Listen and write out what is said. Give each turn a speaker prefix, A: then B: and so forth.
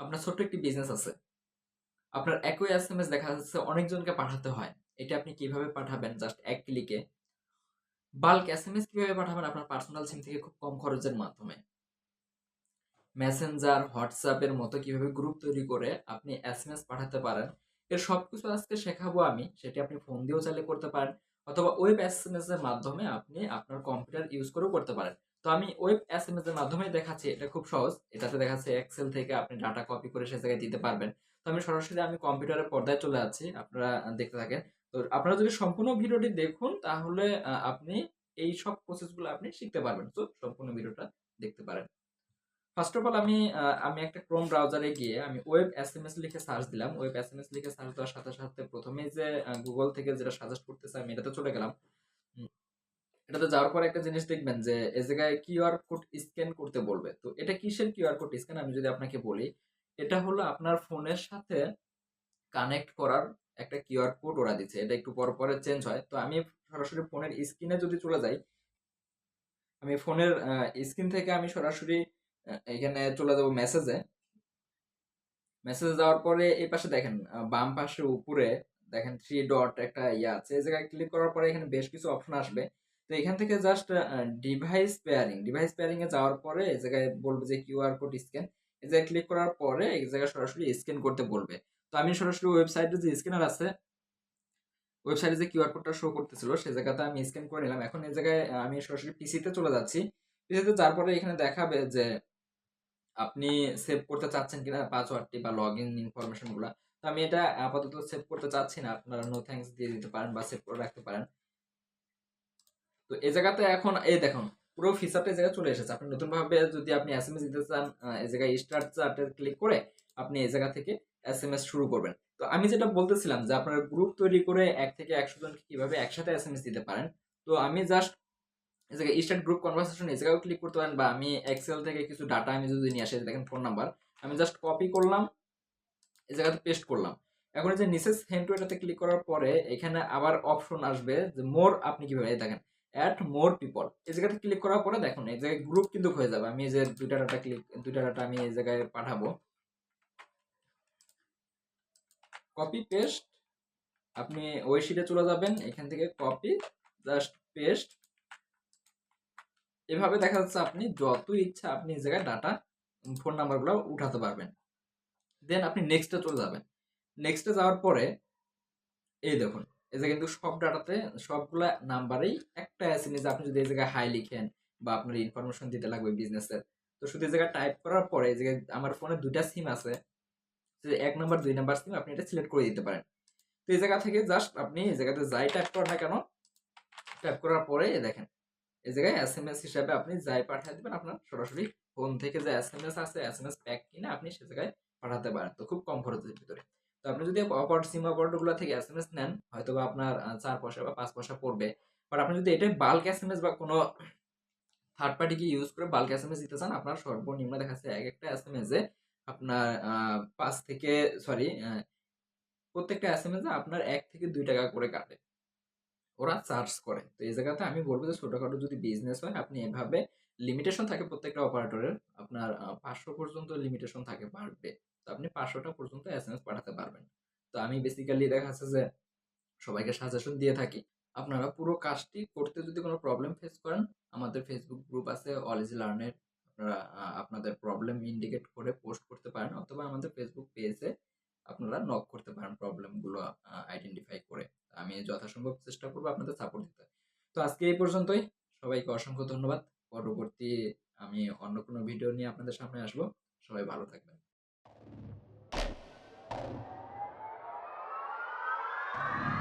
A: আপনার ছোট্ট একটি বিজনেস আছে। আপনার একই এস এম এস দেখা যাচ্ছে অনেকজনকে পাঠাতে হয়। এটা আপনি কীভাবে পাঠাবেন জাস্ট এক ক্লিকে। বাল্ক এস এম এস কীভাবে পাঠাবেন আপনার পার্সোনাল সিম থেকে খুব কম খরচের মাধ্যমে। মেসেঞ্জার, এর মতো কীভাবে গ্রুপ তৈরি করে আপনি এসএমএস পাঠাতে পারেন। এর সবকিছু আজকে শেখাবো আমি। সেটি আপনি ফোন দিয়েও চাইলে করতে পারেন অথবা ওয়েব এস এম এস এর মাধ্যমে আপনি আপনার কম্পিউটার ইউজ করেও করতে পারেন। তো আমি ওয়েব এস এম এস এর মাধ্যমেই দেখাচ্ছি। এটা খুব সহজ। এটাতে দেখা যাচ্ছে এক্সেল থেকে আপনি ডাটা কপি করে সে জায়গায় দিতে পারবেন। তো আমি সরাসরি আমি কম্পিউটারের পর্দায় চলে যাচ্ছি। আপনারা দেখতে থাকেন। তো আপনারা যদি সম্পূর্ণ ভিডিওটি দেখুন তাহলে আপনি এইসব প্রসেসগুলো আপনি শিখতে পারবেন। তো সম্পূর্ণ ভিডিওটা দেখতে পারেন। ফার্স্ট অফ অল আমি আমি একটা ক্রোম ব্রাউজারে গিয়ে আমি ওয়েব এস এম এস লিখে সার্চ দিলাম। ওয়েব এস এম এস লিখে সার্চ দেওয়ার সাথে, সাথে প্রথমেই যে গুগল থেকে যেটা সাজেস্ট করতেছে আমি এটাতে চলে গেলাম। এটাতে যাওয়ার পরে একটা জিনিস দেখবেন যে এ জায়গায় কিউআর কোড স্ক্যান করতে বলবে। তো এটা কিসের কিউআর কোড স্ক্যান আমি যদি আপনাকে বলি, এটা হলো আপনার ফোনের সাথে কানেক্ট করার একটা কিউআর কোড ওরা দিচ্ছে। এটা একটু পর পরে চেঞ্জ হয়। তো আমি সরাসরি ফোনের স্ক্রিনে যদি চলে যাই আমি ফোনের স্ক্রিন থেকে আমি সরাসরি এখানে চলে যাব মেসেজে। মেসেজে যাওয়ার পরে এই পাশে দেখেন বাম পাশে উপরে দেখেন থ্রি ডট একটা ইয়ে আছে। এই জায়গায় ক্লিক করার পরে এখানে বেশ কিছু অপশন আসবে। তো এখান থেকে just device pairing, device pairing এ যাওয়ার পরে এই জায়গায় বলবে যে কিউআর কোড স্ক্যান। এই জায়গায় ক্লিক করার পরে এই জায়গায় সরাসরি স্ক্যান করতে বলবে। তো আমি সরাসরি ওয়েবসাইটে যে স্ক্যানার আছে ওয়েবসাইটে যে কিউআর কোডটা শো করতেছিল সে জায়গাতে আমি স্ক্যান করে নিলাম। এখন এই জায়গায় আমি সরাসরি পিসিতে চলে যাচ্ছি। পিসিতে যাওয়ার পরে এখানে দেখাবে যে আপনি সেভ করতে চাচ্ছেন কিনা পাসওয়ার্ডটি বা লগইন ইনফরমেশনগুলা। তো আমি এটা আপাতত সেভ করতে চাচ্ছি না। আপনারা নো থ্যাংকস দিয়ে দিতে পারেন বা সেভ করে রাখতে পারেন। তো এই জায়গাতে এখন, এই দেখুন, পুরো ফিচারটা এই জায়গায় চলে এসেছে। আপনি নতুনভাবে যদি আপনি এস এম এস দিতে চান এই জায়গায় স্টার্ট চার্টে ক্লিক করে আপনি এই জায়গা থেকে এস এম এস শুরু করবেন। তো আমি যেটা বলতেছিলাম যে আপনার গ্রুপ তৈরি করে এক থেকে ১০০ জনকে কীভাবে একসাথে এস এম এস দিতে পারেন। তো আমি জাস্ট এই জায়গায় স্টার্ট গ্রুপ কনভারসেশন এই জায়গায়ও ক্লিক করতে পারেন বা আমি এক্সেল থেকে কিছু ডাটা আমি যদি নিয়ে আসি দেখেন ফোন নাম্বার। আমি জাস্ট কপি করলাম। এই জায়গাতে পেস্ট করলাম। এখন যে নিচে সেন্ড টু এটাতে ক্লিক করার পরে এখানে আবার অপশন আসবে যে মোর আপনি কীভাবে দেখেন এড মোর পিপল। এই জায়গাতে ক্লিক করার পরে দেখুন, এই জায়গায় গ্রুপ কিন্তু হয়ে যাবে। আমি এই যে ২ টা ডাটা ক্লিক ২ টা ডাটা আমি এই জায়গায় পাঠাবো। কপি পেস্ট আপনি ওই শিটে চলে যাবেন। এখান থেকে কপি জাস্ট পেস্ট এভাবে দেখা যাচ্ছে আপনি যত ইচ্ছা আপনি এই জায়গায় ডাটা ফোন নাম্বারগুলো উঠাতে পারবেন। দেন আপনি নেক্সট চলে যাবেন। নেক্সটে যাওয়ার পরে, এই দেখুন এই যে কিন্তু সব ডাটাতে সবগুলা নাম্বারেই একটা এসএমএস আপনি যদি এই জায়গায় হাই লিখেন বা আপনার ইনফরমেশন দিতে লাগবে বিজনেসের। তো শুধু এই জায়গায় টাইপ করার পরে এই জায়গায় আমার ফোনে ২ টা সিম আছে। ১ নাম্বার ২ নাম্বার সিম আপনি এটা সিলেক্ট করে দিতে পারেন। তো এই জায়গা থেকে জাস্ট আপনি এই জায়গাতে যাই টাইপ করেন না কেন টাইপ করার পরে দেখেন, এই জায়গায় এসএমএস হিসাবে আপনি যাই পাঠিয়ে দিবেন, আপনার সরাসরি ফোন থেকে যে এসএমএস আছে এসএমএস প্যাক কিনে আপনি সে জায়গায় পাঠাতে পারেন। তো খুব কম খরচের ভিতরে। তো আপনি যদি অপারেট সিম অপারেটরগুলা থেকে এসএমএস নেন হয়তো বা আপনার চার পয়সা বা পাঁচ পয়সা পড়বে। বাট আপনি যদি এটাই বাল্ক এস এম এস বা কোনো থার্ড পার্টি কে ইউজ করে বাল্ক এসএমএস দিতে চান, আপনার সর্বনিম্ন দেখা যাচ্ছে একেকটা এসএমএস এ আপনার ৫ থেকে সরি প্রত্যেকটা এসএমএস এ আপনার এক থেকে দুই টাকা করে কাটে। ওরা চার্জ করে। তো এই জায়গাতে আমি বলব যে ছোটখাটো যদি বিজনেস হয়, আপনি এভাবে লিমিটেশন থাকে প্রত্যেকটা অপারেটরের আপনার পাঁচশো পর্যন্ত লিমিটেশন থাকে ডে। তো আপনি ৫০০ টা পর্যন্ত এসএমএস পাঠাতে পারবেন। তো আমি বেসিক্যালি দেখা যাচ্ছে যে সবাইকে সাজেশন দিয়ে থাকি। আপনারা পুরো কাজটি করতে যদি কোনো প্রবলেম ফেস করেন, আমাদের ফেসবুক গ্রুপ আছে অল ইজি লার্ন এর। আপনারা আপনাদের প্রবলেম ইন্ডিকেট করে পোস্ট করতে পারেন, অথবা আমাদের ফেসবুক পেজে আপনারা নক করতে পারেন প্রবলেমগুলো আইডেন্টিফাই করে। আমি যথাসম্ভব চেষ্টা করব আপনাদের সাপোর্ট দিতে। তো আজকে এই পর্যন্তই। সবাইকে অসংখ্য ধন্যবাদ। পরবর্তী আমি অন্য কোনো ভিডিও নিয়ে আপনাদের সামনে আসব। সবাই ভালো থাকবেন। you